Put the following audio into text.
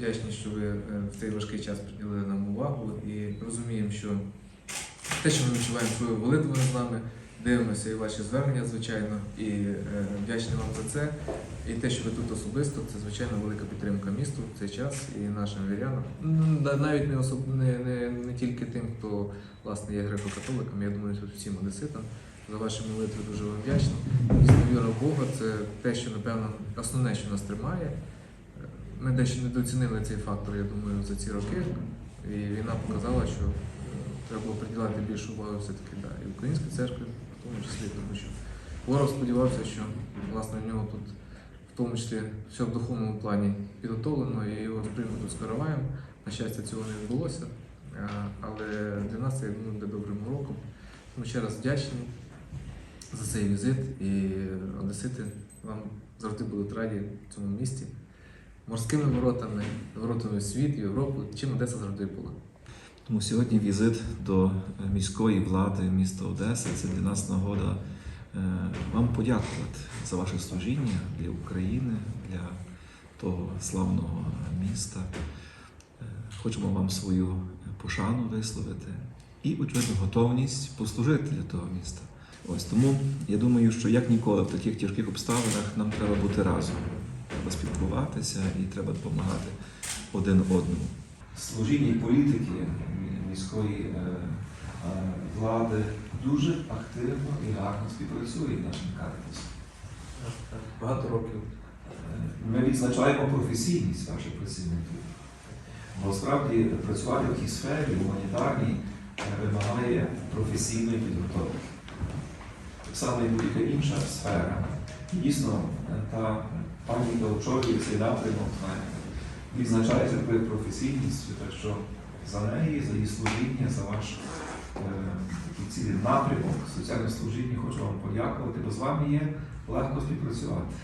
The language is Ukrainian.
вдячні, що ви е, в цей важкий час приділили нам увагу і розуміємо, що те, що ми відчуваємо свою молитву з нами, дивимося і ваші звернення, звичайно, і е, вдячні вам за це. І те, що ви тут особисто, це звичайно велика підтримка місту в цей час і нашим вірянам. Навіть не, особ... не, не, не тільки тим, хто власне є греко-католиком, я думаю, тут всім одеситам. За ваші молитви дуже вам вдячні. Віра Бога це те, що, напевно, основне, що нас тримає. Ми дещо недооцінили цей фактор, я думаю, за ці роки. І війна показала, що треба приділяти більшу увагу все-таки да, і українській церкві, в тому числі, тому що ворог сподівався, що власне в нього тут, в тому числі, все в духовному плані підготовлено і його приймуть з караваєм. На щастя, цього не відбулося. Але для нас це я думаю, буде добрим уроком. Тому ще раз вдячні за цей візит і одесити вам завжди будуть раді в цьому місті. Морськими воротами, воротами світ, Європу, чим Одеса завжди була. Тому сьогодні візит до е, міської влади міста Одеси це для нас нагода е, вам подякувати за ваше служіння для України, для того славного міста. Е, Хочемо вам свою пошану висловити і, очевидно, готовність послужити для того міста. Ось тому я думаю, що як ніколи в таких тяжких обставинах нам треба бути разом, треба спілкуватися і треба допомагати один одному. Служіння політики міської е, е, влади дуже активно і гарно співпрацює нашим карітасом. Багато років. Е, Ми відзначаємо професійність ваших працівників. Бо справді працювати в тій сфері гуманітарній вимагає професійної підготовки. Так само і будь-яка інша сфера. Дійсно, е, та пані, очолює цей напрямок, відзначається такою професійністю, так що за неї, за її служіння, за ваш е, цілий напрямок соціальне служіння хочу вам подякувати, бо з вами є легко співпрацювати.